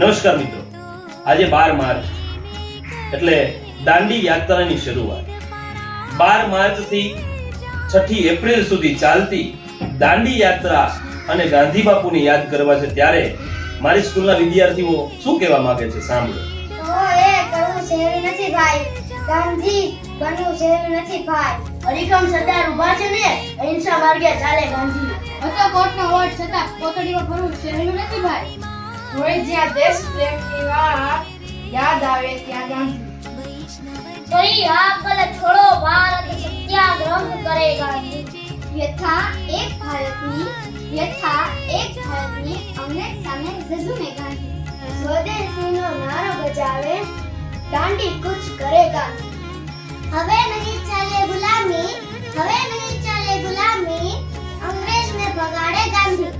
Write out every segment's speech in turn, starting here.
નમસ્કાર મિત્રો. આજે બાર માર્ચ. એટલે દાંડી યાત્રાની શરૂઆત. બાર માર્ચથી છઠ્ઠી એપ્રિલ સુધી ચાલતી દાંડી યાત્રા અને ગાંધી બાપુને યાદ કરવા છે ત્યારે મારી સ્કૂલના વિદ્યાર્થીઓ શું કહેવા માંગે છે સાંભળો. તો એ કરવું સહેલું નથી ભાઈ? ગાંધી બનવું સહેલું નથી ભાઈ. હરિકમ સરદાર ઊભા છે ને અહિંસા માર્ગે ચાલે ગાંધી. હતો કોર્ટનો વોટ છતાં કોતડીમાં ફરવું સહેલું નથી ભાઈ. હોય જ્યાં દેશ પ્રેમની વાત યાદ આવે ત્યાં ગાંધી. જરી આપ ભલે છોડો ભારત સત્યાગ્રહ કરે ગાંધી. વ્યથા એક ભારતની વ્યથા એક ભારતની અમને સામે ઝઝુમે ગાંધી. સ્વદેશીનો નારો બજાવે દાંડી કુછ કરેગા હવે નહીં ચાલે ગુલામી હવે નહીં ચાલે ગુલામી અંગ્રેજ ને ભગાડે ગાંધી.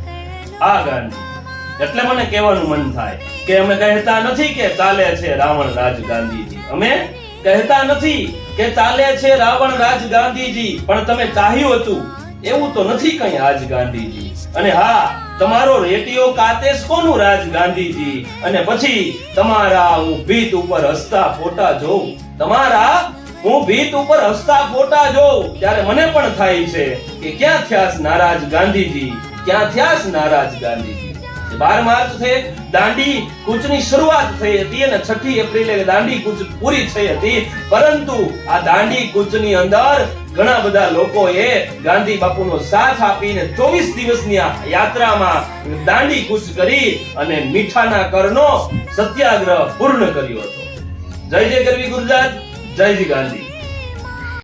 આ ગાંધી. એટલે મને કહેવાનું મન થાય કે અમે કહેતા નથી કે ચાલે છે રાવણ રાજ ગાંધીજી. અમે કહેતા નથી કે ચાલે છે રાવણ રાજ ગાંધીજી. પણ તમે ચાહ્યું હતું. એવું તો નથી કઈ આજ ગાંધીજી. અને હા, તમારો રેટિયો કાતેશ કોનું રાજ ગાંધીજી? અને પછી તમારા હું ભીત ઉપર હસતા ફોટા જોઉં. તમારા હું ભીત ઉપર હસતા ફોટા જોઉં. ત્યારે મને પણ થાય છે કે ક્યાં થયાસ નારાજ ગાંધીજી? ક્યાં થયાસ નારાજ ગાંધીજી? બાર માર્ચ છે દાંડી કૂચની શરૂઆત થઈ હતી અને છઠ્ઠી એપ્રિલે દાંડી કૂચ પૂરી થઈ હતી. પરંતુ આ દાંડી કૂચની અંદર ઘણા બધા લોકોએ ગાંધી બાપુનો સાથ આપીને ચોવીસ દિવસની યાત્રામાં દાંડી કૂચ કરી અને મીઠાના કરનો સત્યાગ્રહ પૂર્ણ કર્યો હતો. જય જય ગરવી ગુજરાત, જય જય ગાંધી.